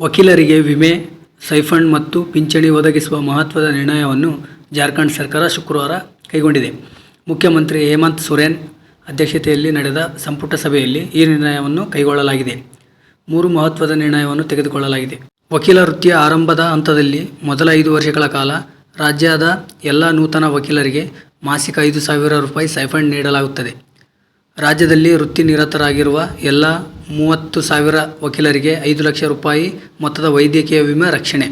ವಕೀಲರಿಗೆ ವಿಮೆ, ಸೈಫಂಡ್ ಮತ್ತು ಪಿಂಚಣಿ ಒದಗಿಸುವ ಮಹತ್ವದ ನಿರ್ಣಯವನ್ನು ಜಾರ್ಖಂಡ್ ಸರ್ಕಾರ ಶುಕ್ರವಾರ ಕೈಗೊಂಡಿದೆ. ಮುಖ್ಯಮಂತ್ರಿ ಹೇಮಂತ್ ಸೊರೇನ್ ಅಧ್ಯಕ್ಷತೆಯಲ್ಲಿ ನಡೆದ ಸಂಪುಟ ಸಭೆಯಲ್ಲಿ ಈ ನಿರ್ಣಯವನ್ನು ಕೈಗೊಳ್ಳಲಾಗಿದೆ. ಮೂರು ಮಹತ್ವದ ನಿರ್ಣಯವನ್ನು ತೆಗೆದುಕೊಳ್ಳಲಾಗಿದೆ. ವಕೀಲ ವೃತ್ತಿಯ ಆರಂಭದ ಹಂತದಲ್ಲಿ ಮೊದಲ ಐದು ವರ್ಷಗಳ ಕಾಲ ರಾಜ್ಯದ ಎಲ್ಲ ನೂತನ ವಕೀಲರಿಗೆ ಮಾಸಿಕ ಐದು ಸಾವಿರ ರೂಪಾಯಿ ಸೈಫಂಡ್ ನೀಡಲಾಗುತ್ತದೆ. ರಾಜ್ಯದಲ್ಲಿ ವೃತ್ತಿ ನಿರತರಾಗಿರುವ ಎಲ್ಲ ಮೂವತ್ತು ಸಾವಿರ ವಕೀಲರಿಗೆ ಐದು ಲಕ್ಷ ರೂಪಾಯಿ ಮೊತ್ತದ ವೈದ್ಯಕೀಯ ವಿಮೆ ರಕ್ಷಣೆ.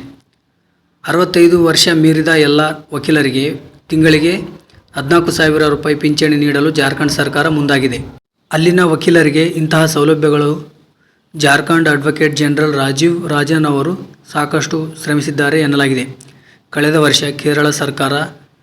ಅರವತ್ತೈದು ವರ್ಷ ಮೀರಿದ ಎಲ್ಲ ವಕೀಲರಿಗೆ ತಿಂಗಳಿಗೆ ಹದಿನಾಲ್ಕು ಸಾವಿರ ರೂಪಾಯಿ ಪಿಂಚಣಿ ನೀಡಲು ಜಾರ್ಖಂಡ್ ಸರ್ಕಾರ ಮುಂದಾಗಿದೆ. ಅಲ್ಲಿನ ವಕೀಲರಿಗೆ ಇಂತಹ ಸೌಲಭ್ಯಗಳು. ಜಾರ್ಖಂಡ್ ಅಡ್ವೊಕೇಟ್ ಜನರಲ್ ರಾಜೀವ್ ರಾಜನ್ ಅವರು ಸಾಕಷ್ಟು ಶ್ರಮಿಸಿದ್ದಾರೆ ಎನ್ನಲಾಗಿದೆ. ಕಳೆದ ವರ್ಷ ಕೇರಳ ಸರ್ಕಾರ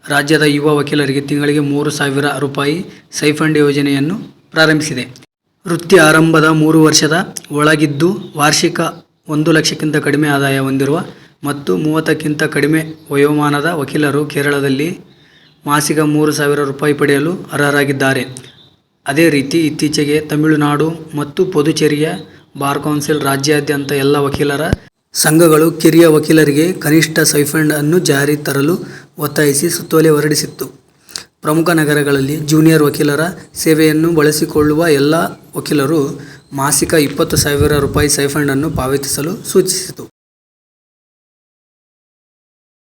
ರಾಜ್ಯದ ಯುವ ವಕೀಲರಿಗೆ ತಿಂಗಳಿಗೆ ಮೂರು ಸಾವಿರ ರೂಪಾಯಿ ಸೈಫಂಡ್ ಯೋಜನೆಯನ್ನು ಪ್ರಾರಂಭಿಸಿದೆ. ವೃತ್ತಿ ಆರಂಭದ ಮೂರು ವರ್ಷದ ಒಳಗಿದ್ದು ವಾರ್ಷಿಕ ಒಂದು ಲಕ್ಷಕ್ಕಿಂತ ಕಡಿಮೆ ಆದಾಯ ಹೊಂದಿರುವ ಮತ್ತು ಮೂವತ್ತಕ್ಕಿಂತ ಕಡಿಮೆ ವಯೋಮಾನದ ವಕೀಲರು ಕೇರಳದಲ್ಲಿ ಮಾಸಿಕ ಮೂರು ಸಾವಿರ ರೂಪಾಯಿ ಪಡೆಯಲು ಅರ್ಹರಾಗಿದ್ದಾರೆ. ಅದೇ ರೀತಿ ಇತ್ತೀಚೆಗೆ ತಮಿಳುನಾಡು ಮತ್ತು ಪುದುಚೇರಿಯ ಬಾರ್ ಕೌನ್ಸಿಲ್ ರಾಜ್ಯಾದ್ಯಂತ ಎಲ್ಲ ವಕೀಲರ ಸಂಘಗಳು ಕಿರಿಯ ವಕೀಲರಿಗೆ ಕನಿಷ್ಠ ಸೈಫಂಡ್ ಅನ್ನು ಜಾರಿ ತರಲು ಒತ್ತಾಯಿಸಿ ಸುತ್ತೋಲೆ ಹೊರಡಿಸಿತ್ತು. ಪ್ರಮುಖ ನಗರಗಳಲ್ಲಿ ಜೂನಿಯರ್ ವಕೀಲರ ಸೇವೆಯನ್ನು ಬಳಸಿಕೊಳ್ಳುವ ಎಲ್ಲ ವಕೀಲರು ಮಾಸಿಕ ಇಪ್ಪತ್ತು ಸಾವಿರ ರೂಪಾಯಿ ಸೈಫಂಡನ್ನು ಪಾವತಿಸಲು ಸೂಚಿಸಿತು.